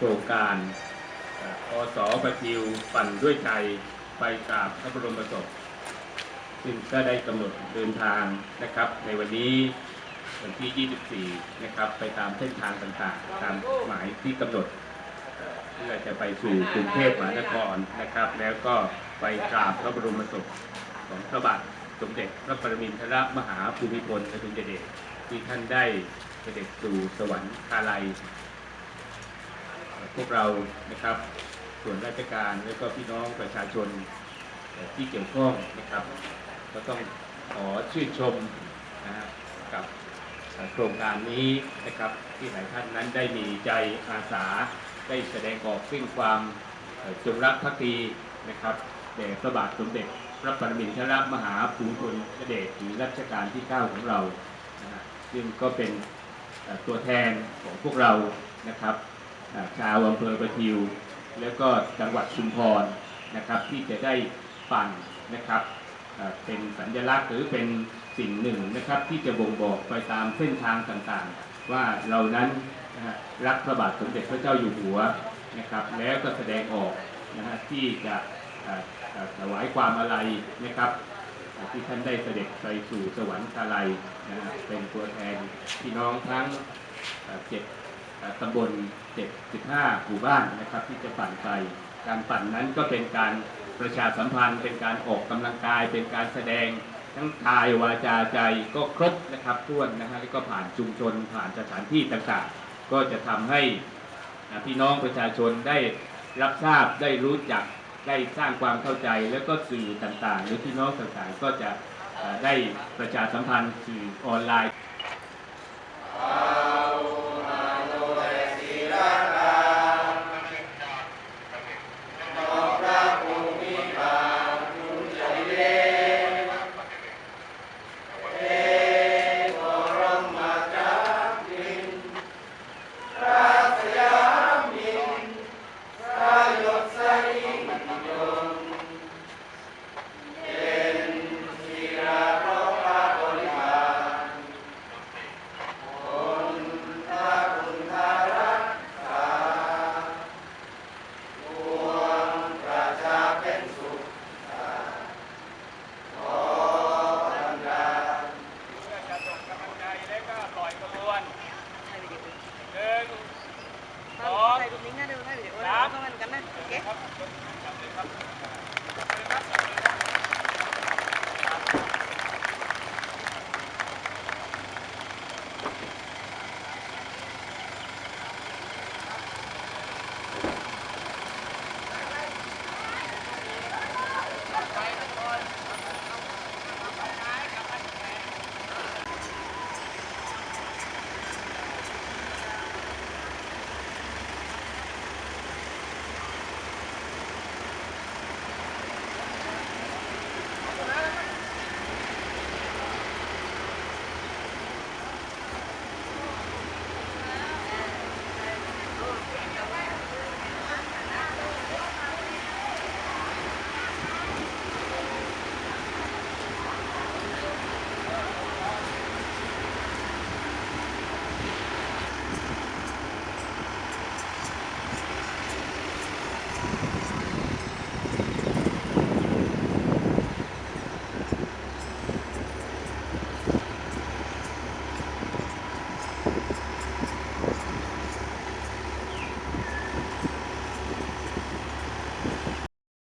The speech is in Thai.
ครงการเอ่ออสประทิวปั่นด้วยใจไปกราบพระบรมศพซึ่งก็ได้กำหนดเดินทางนะครับ ในวันนี้วันที่ 24 นะครับ ไปตามเส้นทางต่างๆ ตามหมายที่กำหนดเพื่อจะไปสู่กรุงเทพมหานครนะครับ แล้วก็ไปกราบพระบรมศพของพระบาทสมเด็จพระปรมินทรมหาภูมิพลอดุลยเดชที่ท่านได้เสด็จสู่สวรรคาลัย พวกเรานะครับ ส่วนราชการและก็พี่น้องประชาชนที่เกี่ยวข้องนะครับ ก็ต้องขอชื่นชมนะฮะกับโครงการนี้นะครับที่หลายท่านนั้นได้มีใจอาสาได้แสดงออกซึ่งความเอ่อจงรักภักดีนะครับแด่พระบาทสมเด็จพระปรมินทรมหาภูมิพลอดุลยเดชหรือรัชกาลที่ 9 ของเรานะซึ่งก็เป็นตัวแทนของพวกเรานะครับ ชาวอำเภอประทิว แล้วก็จังหวัดชุมพรนะครับที่จะได้ปั่นนะครับเป็นสัญลักษณ์หรือเป็นสิ่งหนึ่งนะครับที่จะบ่งบอกไปตามเส้นทางต่างๆ ว่าเรานั้นรักพระบาทสมเด็จพระเจ้าอยู่หัวนะครับแล้วก็แสดงออกนะฮะที่จะถวายความอาลัยนะครับที่ท่านได้เสด็จไปสู่สวรรคาลัยนะฮะเป็นตัวแทนพี่น้องทั้งเจ็ด ตำบล 75 หมู่บ้านนะครับที่จะปั่นไปการปั่นนั้นก็เป็นการประชาสัมพันธ์ เป็นการออกกำลังกาย เป็นการแสดง ทั้งกายวาจาใจก็ครบนะครับท้วนนะฮะแล้วก็ผ่านชุมชนผ่านสถานที่ต่างๆ ก็จะทำให้พี่น้องประชาชนได้รับทราบได้รู้จักได้สร้างความเข้าใจแล้วก็สื่อต่างๆ หรือพี่น้องต่างๆ ก็จะได้ประชาสัมพันธ์สื่อออนไลน์